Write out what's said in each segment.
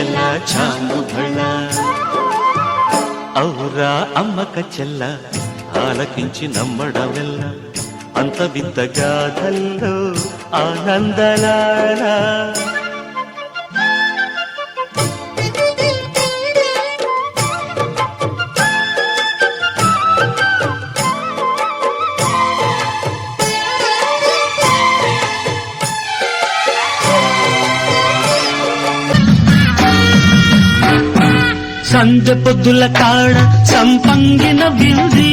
ఎలా ఎలా చాంగు భళ ఔరా అమ్మక చెల్ల ఆలకించి నమ్మడమెల్ల అంత వింత గాథల్లో ఆనందలాల సంధ్య పొద్దుల కాడ సంపంగిన వింది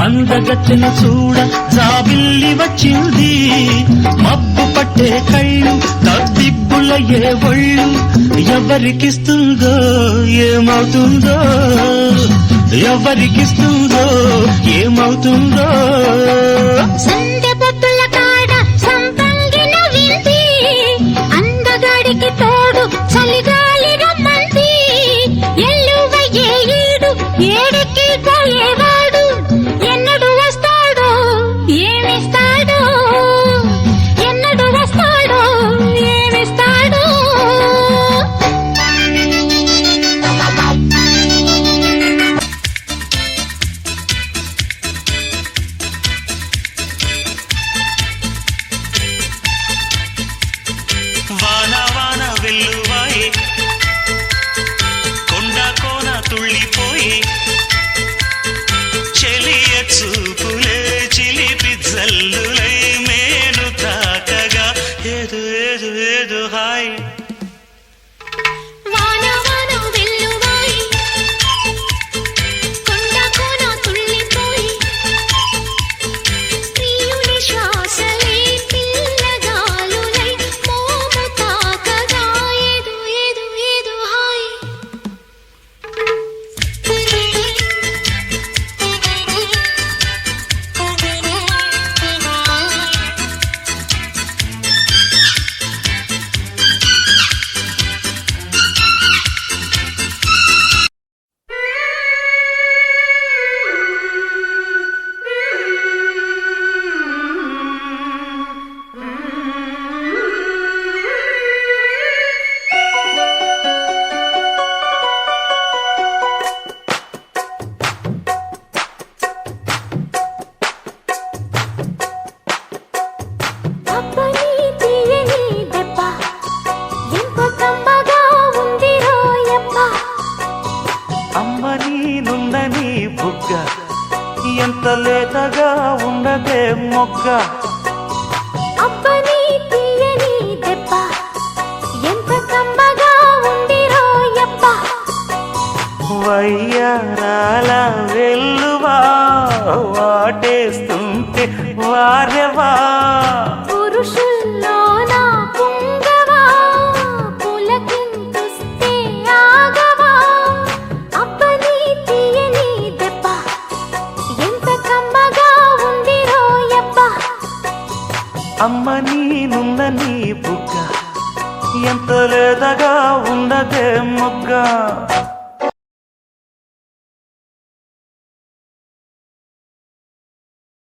అందగత్తెన చూడ జాబిల్లి వచ్చింది. మబ్బు పట్టే కళ్ళు తద్దిబ్బుల ఏ ఒళ్ళు ఎవరికిస్తుందో ఏమవుతుందో ఎవరికిస్తుందో ఏమవుతుందో. quiere. night. బుగ్గ ఎంత లేతగా ఉన్నదే మొగ్గ వయ్యారాల వెల్లువా వాటేస్తుంటే వారెవా అమ్మ నీనుందని బుగ్గ. ఎంత లేదగా ఉన్నదే మొగ్గ.